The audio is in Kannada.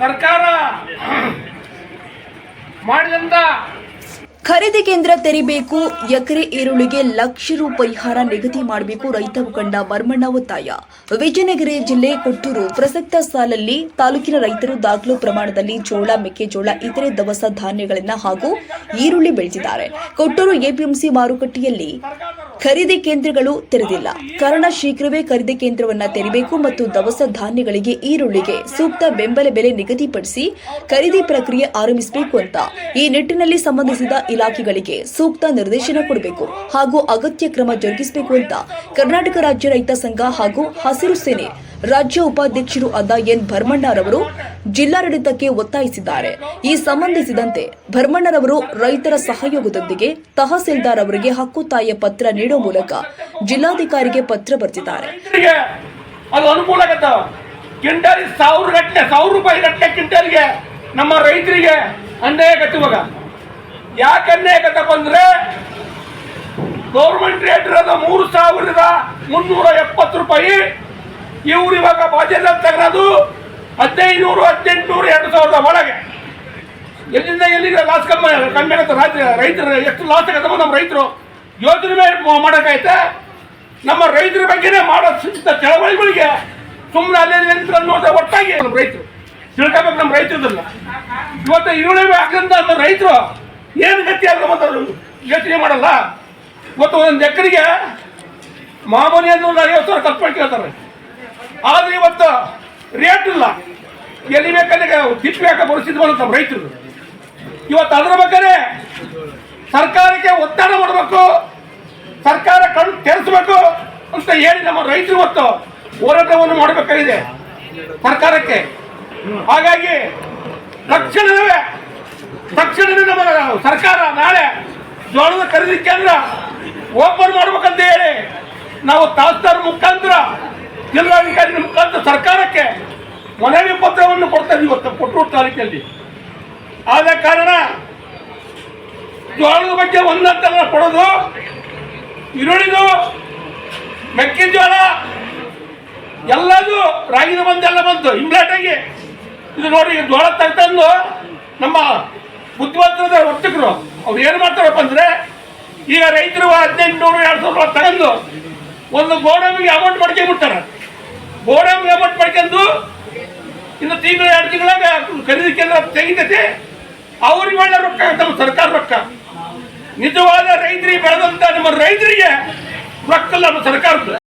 ಸರ್ಕಾರ ಮಾಡಿದಂತ ಖರೀದಿ ಕೇಂದ್ರ ತೆರಿಬೇಕು, ಎಕರೆ ಈರುಳ್ಳಿಗೆ ಲಕ್ಷ ರು ಪರಿಹಾರ ನಿಗದಿ ಮಾಡಬೇಕು ರೈತ ಮುಖಂಡ ಮರ್ಮಣ್ಣ ಒತ್ತಾಯ. ವಿಜಯನಗರ ಜಿಲ್ಲೆ ಕೊಟ್ಟೂರು ಪ್ರಸಕ್ತ ಸಾಲಲ್ಲಿ ತಾಲೂಕಿನ ರೈತರು ದಾಖಲು ಪ್ರಮಾಣದಲ್ಲಿ ಜೋಳ, ಮೆಕ್ಕೆಜೋಳ, ಇತರೆ ದವಸ ಧಾನ್ಯಗಳನ್ನು ಹಾಗೂ ಈರುಳ್ಳಿ ಬೆಳೆದಿದ್ದಾರೆ ಕೊಟ್ಟೂರು ಎಪಿಎಂಸಿ ಮಾರುಕಟ್ಟೆಯಲ್ಲಿ ಖರೀದಿ ಕೇಂದ್ರಗಳು ತೆರೆದಿಲ್ಲ. ಕಾರಣ ಶೀಘ್ರವೇ ಖರೀದಿ ಕೇಂದ್ರವನ್ನ ತೆರೆಯಬೇಕು ಮತ್ತು ದವಸ ಧಾನ್ಯಗಳಿಗೆ ಈರುಳ್ಳಿಗೆ ಸೂಕ್ತ ಬೆಂಬಲ ಬೆಲೆ ನಿಗದಿಪಡಿಸಿ ಖರೀದಿ ಪ್ರಕ್ರಿಯೆ ಆರಂಭಿಸಬೇಕು ಅಂತ ಈ ನಿಟ್ಟಿನಲ್ಲಿ ಸಂಬಂಧಿಸಿದ ಇಲಾಖೆಗಳಿಗೆ ಸೂಕ್ತ ನಿರ್ದೇಶನ ಕೊಡಬೇಕು ಹಾಗೂ ಅಗತ್ಯ ಕ್ರಮ ಜರುಗಿಸಬೇಕು ಅಂತ ಕರ್ನಾಟಕ ರಾಜ್ಯ ರೈತ ಸಂಘ ಹಾಗೂ ಹಸಿರು ಸೇನೆ ರಾಜ್ಯ ಉಪಾಧ್ಯಕ್ಷರು ಆದ ಎನ್ ಭರ್ಮಣ್ಣರವರು ಜಿಲ್ಲಾಡಳಿತಕ್ಕೆ ಒತ್ತಾಯಿಸಿದ್ದಾರೆ. ಈ ಸಂಬಂಧಿಸಿದಂತೆ ಭರ್ಮಣ್ಣರವರು ರೈತರ ಸಹಯೋಗದೊಂದಿಗೆ ತಹಸೀಲ್ದಾರ್ ಅವರಿಗೆ ಹಕ್ಕುತ್ತಾಯ ಪತ್ರ ನೀಡುವ ಮೂಲಕ ಜಿಲ್ಲಾಧಿಕಾರಿಗೆ ಪತ್ರ ಬರೆದಿದ್ದಾರೆ. ನಮ್ಮ ರೈತರಿಗೆ ಅನ್ಯಾಯ ಕಟ್ಟುವಾಗ ಯಾಕೆ ಅನ್ಯಾಯ ಗೌರ್ಮೆಂಟ್ ರೇಟ್ ಇರೋದು ಮೂರು ಸಾವಿರದ ಮುನ್ನೂರ ಎಪ್ಪತ್ತು ರೂಪಾಯಿ. ಇವ್ರು ಇವಾಗ ಬಾಜೆಲ್ಲ ತಗೊಳ್ಳೋದು ಹದಿನೈದುನೂರು, ಹದಿನೆಂಟುನೂರು, ಎರಡು ಸಾವಿರದ ಒಳಗೆ. ಎಲ್ಲಿಂದ ಎಲ್ಲಿಂದ ಲಾಸ್ ಕಮ್ಮಿ ಕಮ್ಮಿ ಆಗುತ್ತೆ ರಾಜ್ಯ ರೈತರು ಎಷ್ಟು ಲಾಸ್ ಆಗತ್ತಮ್ಮ ನಮ್ಮ ರೈತರು ಯೋಜನೆ ಮೇಲೆ ನಮ್ಮ ರೈತರ ಬಗ್ಗೆನೇ ಮಾಡೋ ಇಂಥ ಚಳವಳಿಗಳಿಗೆ ಸುಮ್ಮನೆ ಅಲ್ಲೇ ನೋಡಿದ್ರೆ ಒಟ್ಟಾಗಿ ನಮ್ಮ ರೈತರು. ತಿಳ್ಕೊಬೇಕು ನಮ್ಮ ರೈತರದಲ್ಲ ಇವತ್ತು ಈರುಳ್ಳಿ ಹಾಕಂತ ರೈತರು ಏನು ಗತಿ ಆದ್ರೆ ಮತ್ತು ಯೋಚನೆ ಮಾಡಲ್ಲ. ಇವತ್ತು ಒಂದು ಎಕರೆಗೆ ಮಾಮೂಲಿ ಅಂದ್ರೆ ಐವತ್ತು ಸಾವಿರ ಕಲ್ಪನೆ ಕೇಳ್ತಾರೆ. ಆದ್ರೆ ಇವತ್ತು ರೇಟ್ ಇಲ್ಲ. ಎಲ್ಲಿ ಬೇಕಂದ್ರೆ ತಿಪ್ಪಿ ಹಾಕ ಪರಿಸ್ಥಿತಿ ಬಂದ ರೈತರು. ಇವತ್ತು ಅದರ ಬಗ್ಗೆ ಸರ್ಕಾರಕ್ಕೆ ಒತ್ತಡ ಮಾಡಬೇಕು, ಸರ್ಕಾರ ಕಣ್ಣು ತೆರೆಸಬೇಕು ಅಂತ ಹೇಳಿ ನಮ್ಮ ರೈತರು ಇವತ್ತು ಹೋರಾಟವನ್ನು ಮಾಡಬೇಕಾಗಿದೆ ಸರ್ಕಾರಕ್ಕೆ. ಹಾಗಾಗಿ ತಕ್ಷಣವೇ ತಕ್ಷಣವೇ ನಮ್ಮ ಸರ್ಕಾರ ನಾಳೆ ಜೋಳದ ಖರೀದಿ ಕೇಂದ್ರ ಓಪನ್ ಮಾಡ್ಬೇಕಂತ ಹೇಳಿ ನಾವು ತಹಸೀಲ್ದಾರ್ ಮುಖಾಂತರ ಜಿಲ್ಲಾಧಿಕಾರಿ ಮುಖಾಂತರ ಸರ್ಕಾರಕ್ಕೆ ಮನವಿ ಪತ್ರವನ್ನು ಕೊಡ್ತಾರೆ ಇವತ್ತು ಕೊಟ್ಟೂರು ತಾಲೂಕಲ್ಲಿ. ಆದ ಕಾರಣ ಜೋಳದ ಬಗ್ಗೆ ಒಂದಂತಲ್ಲ ಕೊಡೋದು. ಈರುಳ್ಳಿದು, ಮೆಕ್ಕೆಜೋಳ, ಎಲ್ಲದೂ ರಾಗಿದ ಬಂದೆಲ್ಲ ಬಂತು. ಇಮ್ಲಾಟ್ ಇದು ನೋಡಿ ಜೋಳ ತಗ್ತಂದು ನಮ್ಮ ಬುದ್ಧಿವಂತರದ ವರ್ತಕರು, ಅವ್ರು ಏನು ಮಾಡ್ತಾರಪ್ಪ ಅಂದ್ರೆ, ಈಗ ರೈತರು ಹದಿನೆಂಟು ನೂರು ಎರಡು ಸಾವಿರ ತಗೊಂಡು ಒಂದು ಗೋಡಂಬಿಗೆ ಅಮೌಂಟ್ ಮಾಡ್ಕೊಂಡ್ಬಿಡ್ತಾರೆ. ಗೋಡಂಬಿಗೆ ಅಮೌಂಟ್ ಮಾಡ್ಕೊಂಡು ಇನ್ನು ತಿಂಗಳು ಎರಡು ತಿಂಗಳಾಗ ಖರೀದಿ ಕೇಂದ್ರ ತೆಗಿತೈತೆ. ಅವ್ರಿಗೆ ಒಳ್ಳೆ ರೊಕ್ಕ ನಮ್ಮ ಸರ್ಕಾರ ರೊಕ್ಕ. ನಿಜವಾದ ರೈತರಿಗೆ ಬೆಳೆದಂತ ನಮ್ಮ ರೈತರಿಗೆ ರೊಕ್ಕ ನಮ್ಮ ಸರ್ಕಾರದ